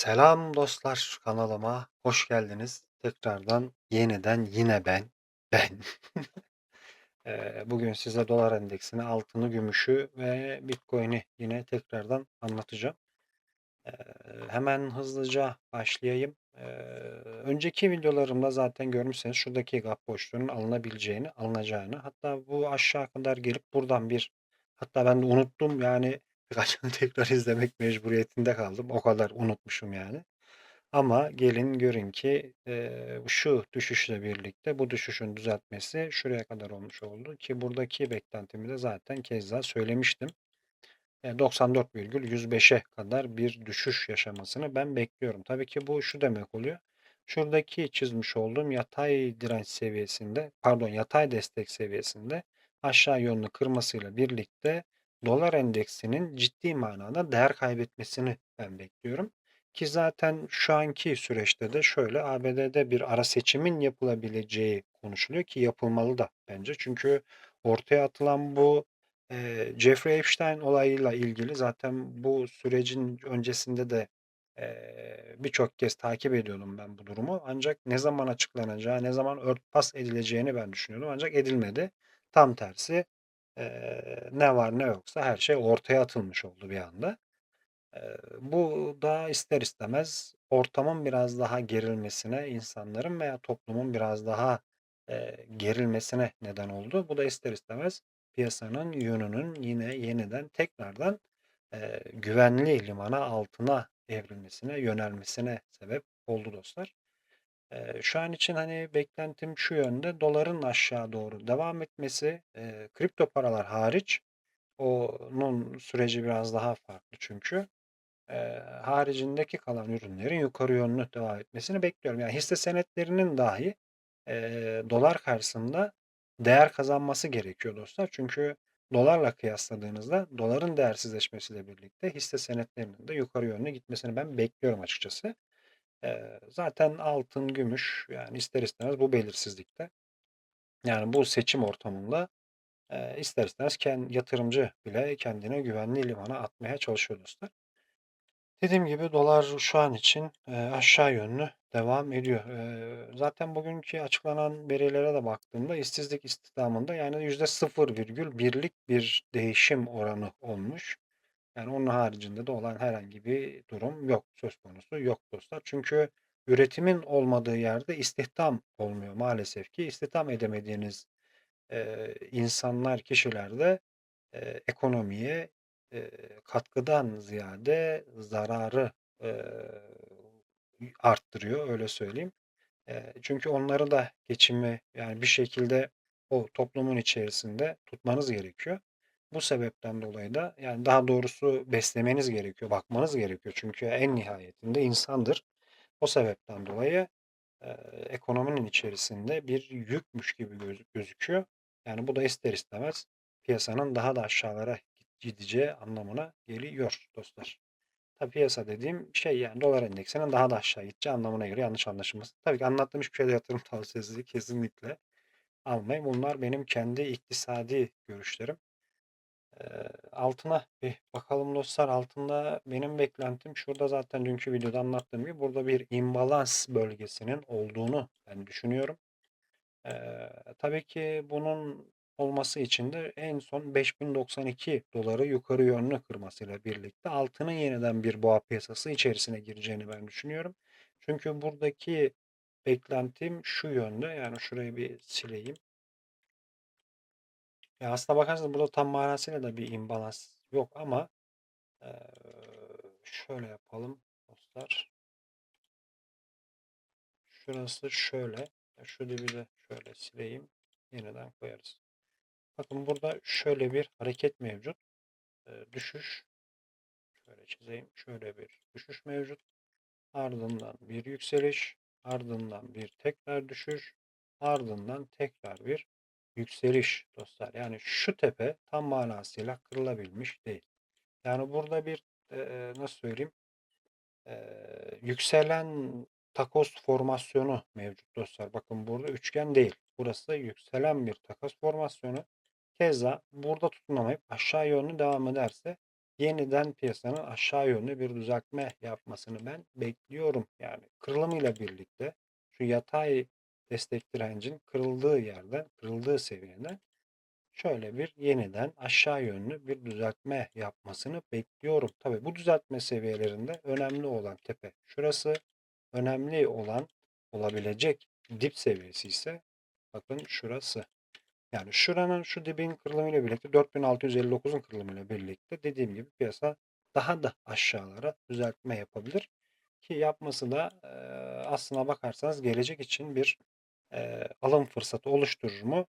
Selam dostlar kanalıma hoş geldiniz. Tekrardan yeniden yine ben, ben. Bugün size dolar endeksini, altını, gümüşü ve Bitcoin'i yine tekrardan anlatacağım. Hemen hızlıca başlayayım. Önceki videolarımda zaten görmüşseniz şuradaki gap boşluğunun alınabileceğini, alınacağını hatta bu aşağı kadar gelip buradan bir hatta ben de unuttum yani birkaç tekrar izlemek mecburiyetinde kaldım. O kadar unutmuşum yani. Ama gelin görün ki, eee, şu düşüşle birlikte bu düşüşün düzeltmesi şuraya kadar olmuş oldu ki buradaki beklentimi de zaten keza söylemiştim. Eee, 94,105'e kadar bir düşüş yaşamasını ben bekliyorum. Tabii ki bu şu demek oluyor. Şuradaki çizmiş olduğum yatay direnç seviyesinde, pardon yatay destek seviyesinde aşağı yönlü kırmasıyla birlikte dolar endeksinin ciddi manada değer kaybetmesini ben bekliyorum. Ki zaten şu anki süreçte de şöyle ABD'de bir ara seçimin yapılabileceği konuşuluyor ki yapılmalı da bence. Çünkü ortaya atılan bu Eee, Jeffrey Epstein olayıyla ilgili zaten bu sürecin öncesinde de, eee, birçok kez takip ediyordum ben bu durumu. Ancak ne zaman açıklanacağı, ne zaman örtbas edileceğini ben düşünüyordum ancak edilmedi. Tam tersi, eee, ne var ne yoksa her şey ortaya atılmış oldu bir anda. Eee, bu da ister istemez ortamın biraz daha gerilmesine, insanların veya toplumun biraz daha, eee, gerilmesine neden oldu. Bu da ister istemez piyasanın yönünün yine yeniden tekrardan, eee, güvenli limana, altına evrilmesine, yönelmesine sebep oldu dostlar. Eee, şu an için, hani, beklentim şu yönde: Doların aşağı doğru devam etmesi, eee, kripto paralar hariç, onun süreci biraz daha farklı çünkü. Eee, haricindeki kalan ürünlerin yukarı yönlü devam etmesini bekliyorum. Yani hisse senetlerinin dahi, eee, dolar karşısında değer kazanması gerekiyor dostlar. Çünkü dolarla kıyasladığınızda doların değersizleşmesiyle birlikte hisse senetlerinin de yukarı yönlü gitmesini ben bekliyorum açıkçası. Zaten altın, gümüş yani ister istemez bu belirsizlikte. Yani bu seçim ortamında, ister istemez ken yatırımcı bile kendine güvenli limana atmaya çalışıyor dostlar. Dediğim gibi dolar şu an için, aşağı yönlü devam ediyor. Zaten bugünkü açıklanan verilere de baktığımda işsizlik istihdamında yani %0,1'lik bir değişim oranı olmuş. Yani onun haricinde de olan herhangi bir durum yok, söz konusu yok dostlar. Çünkü üretimin olmadığı yerde istihdam olmuyor maalesef ki. İstihdam edemediğiniz, eee, insanlar, kişiler de Eee, ekonomiye, eee, katkıdan ziyade zararı, eee, arttırıyor, öyle söyleyeyim. Eee, çünkü onları da geçimi, yani, bir şekilde o toplumun içerisinde tutmanız gerekiyor. Bu sebepten dolayı da, yani, daha doğrusu beslemeniz gerekiyor, bakmanız gerekiyor. Çünkü en nihayetinde insandır. O sebepten dolayı, eee, ekonominin içerisinde bir yükmüş gibi gözü gözüküyor. Yani, bu da ister istemez piyasanın daha da aşağılara gideceği anlamına geliyor dostlar. Tabii piyasa dediğim şey, yani, dolar endeksinin daha da aşağı gideceği anlamına geliyor, yanlış anlaşılmasın. Tabii ki anlattığım hiçbir şeyde yatırım tavsiyesi kesinlikle almayın. Bunlar benim kendi iktisadi görüşlerim. Altına bir bakalım dostlar. Altında benim beklentim şurada zaten dünkü videoda anlattığım gibi burada bir imbalans bölgesinin olduğunu ben düşünüyorum. Eee, tabii ki bunun olması için de en son $5092'ları yukarı yönlü kırmasıyla birlikte altının yeniden bir boğa piyasası içerisine gireceğini ben düşünüyorum. Çünkü buradaki beklentim şu yönde, yani şurayı bir sileyim. Ya, aslına bakarsanız burada tam manasıyla da bir imbalans yok ama, eee, şöyle yapalım dostlar. Şurası şöyle. Şu dibi de şöyle sileyim. Yeniden koyarız. Bakın burada şöyle bir hareket mevcut. Eee, düşüş. Şöyle çizeyim. Şöyle bir düşüş mevcut. Ardından bir yükseliş. Ardından bir tekrar düşüş. Ardından tekrar bir yükseliş dostlar. Yani şu tepe tam manasıyla kırılabilmiş değil. Yani burada bir eee, nasıl söyleyeyim? Eee, yükselen takoz formasyonu mevcut dostlar. Bakın burada üçgen değil. Burası yükselen bir takas formasyonu. Keza burada tutunamayıp aşağı yönlü devam ederse yeniden piyasanın aşağı yönlü bir düzeltme yapmasını ben bekliyorum. Yani kırılımıyla birlikte şu yatay destek direncin kırıldığı yerden, kırıldığı seviyeden şöyle bir yeniden aşağı yönlü bir düzeltme yapmasını bekliyorum. Tabii bu düzeltme seviyelerinde önemli olan tepe şurası. Önemli olan olabilecek dip seviyesi ise bakın şurası. Yani şuranın şu dibin kırılımıyla birlikte 4659'un kırılımıyla birlikte dediğim gibi piyasa daha da aşağılara düzeltme yapabilir. Ki yapması da e, aslına bakarsanız gelecek için bir e, alım fırsatı oluşturur mu?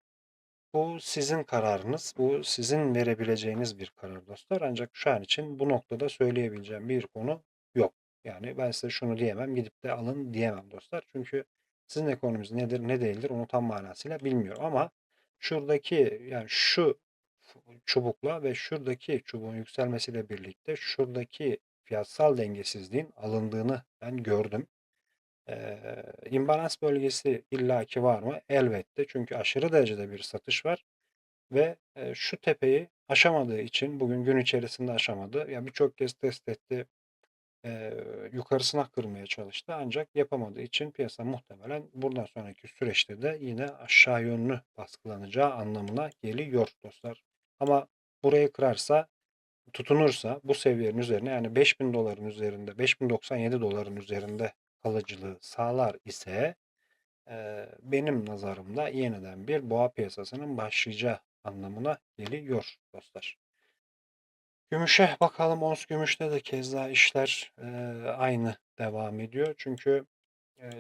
Bu sizin kararınız. Bu sizin verebileceğiniz bir karar dostlar. Ancak şu an için bu noktada söyleyebileceğim bir konu yok. Yani ben size şunu diyemem, gidip de alın diyemem dostlar. Çünkü sizin ekonominiz nedir, ne değildir onu tam manasıyla bilmiyorum. Ama şuradaki yani şu çubukla ve şuradaki çubuğun yükselmesiyle birlikte şuradaki fiyatsal dengesizliğin alındığını ben gördüm. Ee, imbalans bölgesi illaki var mı? Elbette. Çünkü aşırı derecede bir satış var. Ve e, şu tepeyi aşamadığı için bugün gün içerisinde aşamadı. Ya birçok kez test etti. E, yukarısına kırmaya çalıştı. Ancak yapamadığı için piyasa muhtemelen buradan sonraki süreçte de yine aşağı yönlü baskılanacağı anlamına geliyor dostlar. Ama burayı kırarsa tutunursa bu seviyenin üzerine yani 5000 doların üzerinde 5097 doların üzerinde kalıcılığı sağlar ise benim nazarımda yeniden bir boğa piyasasının başlayacağı anlamına geliyor dostlar. Gümüşe bakalım. Ons gümüşte de keza işler aynı devam ediyor. Çünkü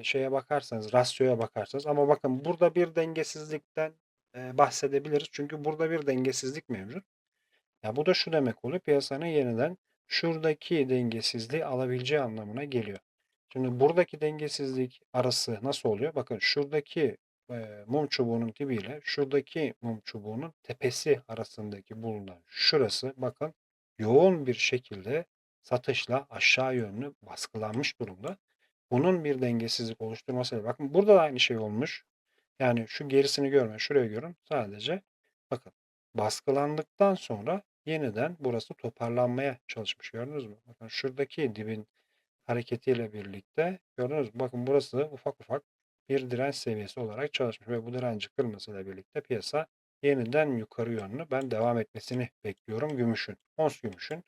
şeye bakarsanız, rasyoya bakarsanız ama bakın burada bir dengesizlikten bahsedebiliriz. Çünkü burada bir dengesizlik mevcut. Ya bu da şu demek oluyor. Piyasanın yeniden şuradaki dengesizliği alabileceği anlamına geliyor. Şimdi buradaki dengesizlik arası nasıl oluyor? Bakın şuradaki mum çubuğunun dibiyle şuradaki mum çubuğunun tepesi arasındaki bulunan şurası bakın yoğun bir şekilde satışla aşağı yönlü baskılanmış durumda. Bunun bir dengesizlik oluşturmasıyla bakın burada da aynı şey olmuş. Yani şu gerisini görme, şuraya görün. Sadece bakın baskılandıktan sonra yeniden burası toparlanmaya çalışmış. Gördünüz mü? Bakın şuradaki dibin hareketiyle birlikte gördünüz mü? Bakın burası ufak ufak bir direnç seviyesi olarak çalışmış ve bu direnci kırmasıyla birlikte piyasa yeniden yukarı yönlü ben devam etmesini bekliyorum gümüşün. Ons gümüşün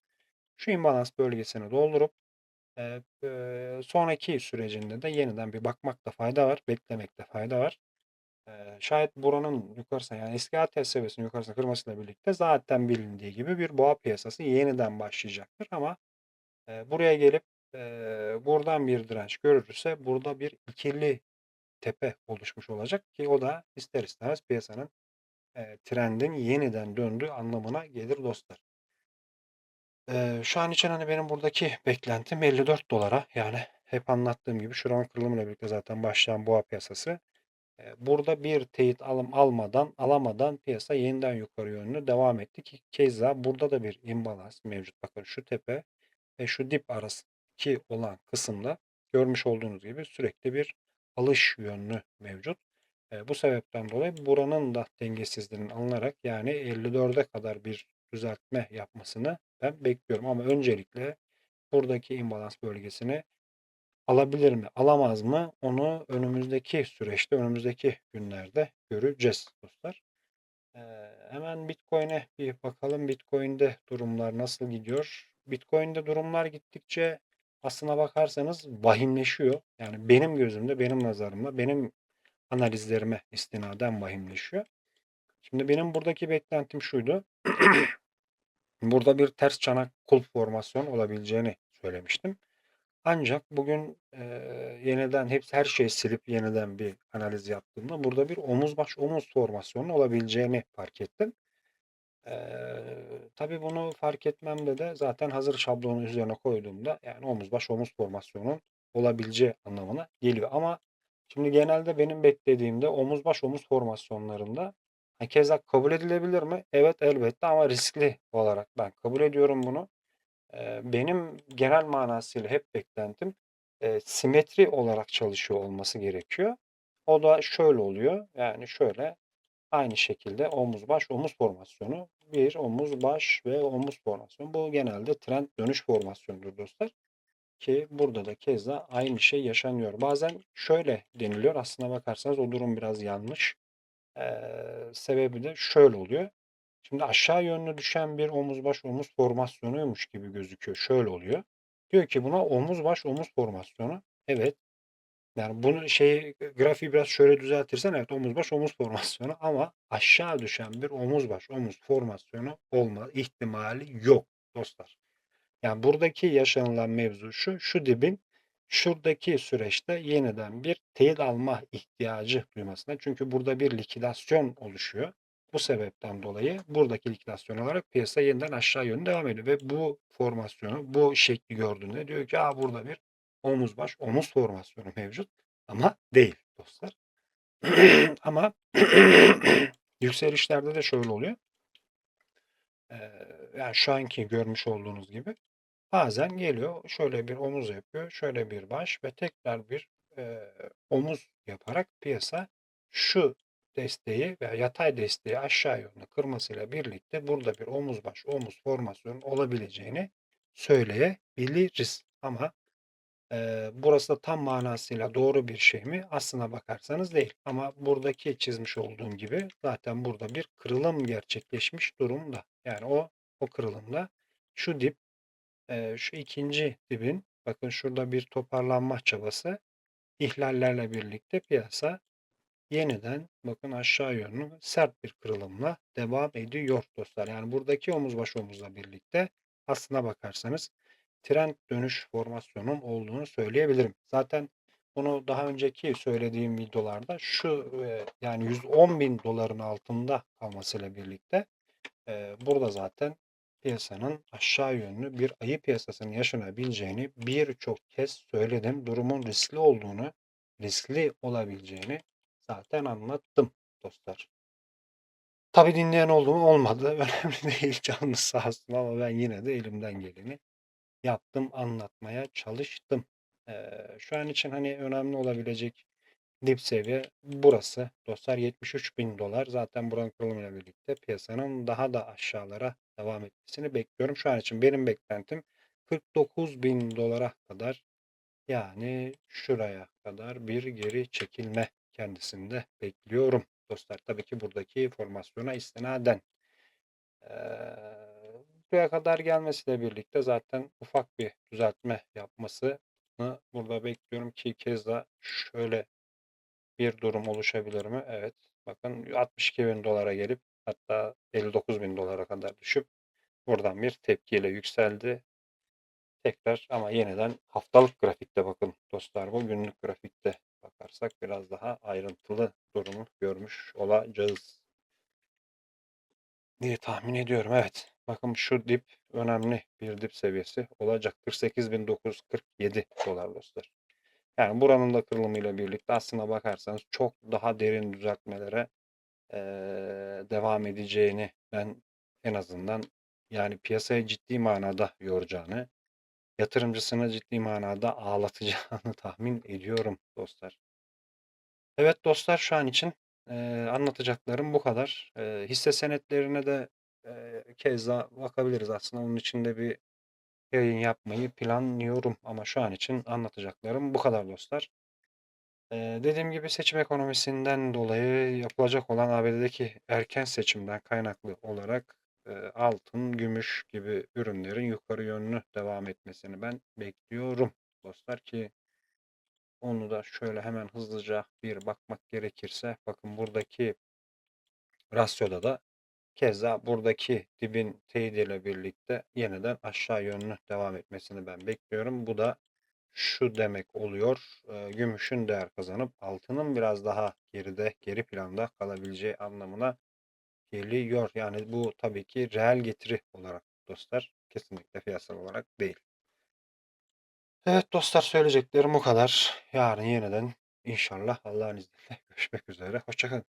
şu imbalans bölgesini doldurup e, e, sonraki sürecinde de yeniden bir bakmakta fayda var, beklemekte fayda var. E, şayet buranın yukarısına yani eski ATS seviyesinin yukarısına kırmasıyla birlikte zaten bilindiği gibi bir boğa piyasası yeniden başlayacaktır ama e, buraya gelip buradan bir direnç görürse burada bir ikili tepe oluşmuş olacak ki o da ister istemez piyasanın e, trendin yeniden döndüğü anlamına gelir dostlar. E, şu an için hani benim buradaki beklentim 54 dolara yani hep anlattığım gibi şuranın kırılımıyla birlikte zaten başlayan boğa piyasası. E, burada bir teyit alım almadan alamadan piyasa yeniden yukarı yönlü devam etti ki keza burada da bir imbalans mevcut. Bakın şu tepe ve şu dip arasındaki olan kısımda görmüş olduğunuz gibi sürekli bir alış yönlü mevcut. E, bu sebepten dolayı buranın da dengesizliğinin alınarak yani 54'e kadar bir düzeltme yapmasını ben bekliyorum. Ama öncelikle buradaki imbalans bölgesini alabilir mi, alamaz mı? Onu önümüzdeki süreçte, önümüzdeki günlerde göreceğiz dostlar. Ee, hemen Bitcoin'e bir bakalım. Bitcoin'de durumlar nasıl gidiyor? Bitcoin'de durumlar gittikçe aslına bakarsanız vahimleşiyor. Yani benim gözümde, benim nazarımda, benim analizlerime istinaden vahimleşiyor. Şimdi benim buradaki beklentim şuydu. Burada bir ters çanak kulp formasyon olabileceğini söylemiştim. Ancak bugün e, yeniden hepsi her şeyi silip yeniden bir analiz yaptığımda burada bir omuz baş omuz formasyonu olabileceğini fark ettim. Eee, tabii bunu fark etmemde de zaten hazır şablonu üzerine koyduğumda yani omuz baş omuz formasyonun olabileceği anlamına geliyor. Ama şimdi genelde benim beklediğimde omuz baş omuz formasyonlarında ha, keza kabul edilebilir mi? Evet elbette ama riskli olarak ben kabul ediyorum bunu. Eee, benim genel manasıyla hep beklentim eee, simetri olarak çalışıyor olması gerekiyor. O da şöyle oluyor. Yani şöyle Aynı şekilde omuz baş omuz formasyonu. Bir omuz baş ve omuz formasyonu. Bu genelde trend dönüş formasyonudur dostlar. Ki burada da keza aynı şey yaşanıyor. Bazen şöyle deniliyor. Aslına bakarsanız o durum biraz yanlış. Ee, sebebi de şöyle oluyor. Şimdi aşağı yönlü düşen bir omuz baş omuz formasyonuymuş gibi gözüküyor. Şöyle oluyor. Diyor ki buna omuz baş omuz formasyonu. Evet. Yani bunu şey grafiği biraz şöyle düzeltirsen evet omuz baş omuz formasyonu ama aşağı düşen bir omuz baş omuz formasyonu olma ihtimali yok dostlar. Yani buradaki yaşanılan mevzu şu, şu dibin şuradaki süreçte yeniden bir teyit alma ihtiyacı duymasına. Çünkü burada bir likidasyon oluşuyor. Bu sebepten dolayı buradaki likidasyon olarak piyasa yeniden aşağı yönlü devam ediyor. Ve bu formasyonu, bu şekli gördüğünde diyor ki Aa, burada bir omuz baş omuz formasyonu mevcut. Ama değil dostlar. Ama yükselişlerde de şöyle oluyor. Ee, yani şu anki görmüş olduğunuz gibi bazen geliyor şöyle bir omuz yapıyor, şöyle bir baş ve tekrar bir e, omuz yaparak piyasa şu desteği veya yatay desteği aşağı yönlü kırmasıyla birlikte burada bir omuz baş omuz formasyonu olabileceğini söyleyebiliriz. Ama e, burası da tam manasıyla doğru bir şey mi? Aslına bakarsanız değil. Ama buradaki çizmiş olduğum gibi zaten burada bir kırılım gerçekleşmiş durumda. Yani o o kırılımda şu dip e, şu ikinci dibin bakın şurada bir toparlanma çabası ihlallerle birlikte piyasa yeniden bakın aşağı yönlü sert bir kırılımla devam ediyor dostlar. Yani buradaki omuz baş omuzla birlikte aslına bakarsanız trend dönüş formasyonun olduğunu söyleyebilirim. Zaten bunu daha önceki söylediğim videolarda şu yani 110 bin doların altında kalmasıyla birlikte burada zaten piyasanın aşağı yönlü bir ayı piyasasının yaşanabileceğini birçok kez söyledim. Durumun riskli olduğunu, riskli olabileceğini zaten anlattım dostlar. Tabi dinleyen oldu mu olmadı. Önemli değil canınız sağ olsun ama ben yine de elimden geleni yaptım, anlatmaya çalıştım. Ee, şu an için hani önemli olabilecek dip seviye burası. Dostlar 73 bin dolar. Zaten buranın kurulumuyla birlikte piyasanın daha da aşağılara devam etmesini bekliyorum. Şu an için benim beklentim 49 bin dolara kadar yani şuraya kadar bir geri çekilme kendisinde bekliyorum. Dostlar tabii ki buradaki formasyona istinaden. Ee, buraya kadar gelmesiyle birlikte zaten ufak bir düzeltme yapmasını burada bekliyorum ki keza şöyle bir durum oluşabilir mi? Evet. Bakın 62 bin dolara gelip hatta 59 bin dolara kadar düşüp buradan bir tepkiyle yükseldi. Tekrar ama yeniden haftalık grafikte bakın dostlar bu günlük grafikte bakarsak biraz daha ayrıntılı durumu görmüş olacağız diye tahmin ediyorum. Evet. Bakın şu dip önemli bir dip seviyesi olacak. 48.947 dolar dostlar. Yani buranın da kırılımıyla birlikte aslına bakarsanız çok daha derin düzeltmelere e, devam edeceğini ben en azından yani piyasaya ciddi manada yoracağını, yatırımcısını ciddi manada ağlatacağını tahmin ediyorum dostlar. Evet dostlar şu an için e, anlatacaklarım bu kadar. E, hisse senetlerine de e, keza bakabiliriz aslında. Onun için de bir yayın yapmayı planlıyorum ama şu an için anlatacaklarım bu kadar dostlar. Dediğim gibi seçim ekonomisinden dolayı yapılacak olan ABD'deki erken seçimden kaynaklı olarak altın, gümüş gibi ürünlerin yukarı yönlü devam etmesini ben bekliyorum dostlar ki onu da şöyle hemen hızlıca bir bakmak gerekirse bakın buradaki rasyoda da Keza buradaki dibin teyidiyle birlikte yeniden aşağı yönlü devam etmesini ben bekliyorum. Bu da şu demek oluyor. Gümüşün değer kazanıp altının biraz daha geride, geri planda kalabileceği anlamına geliyor. Yani bu tabii ki reel getiri olarak dostlar. Kesinlikle fiyasal olarak değil. Evet dostlar söyleyeceklerim bu kadar. Yarın yeniden inşallah Allah'ın izniyle görüşmek üzere. Hoşçakalın.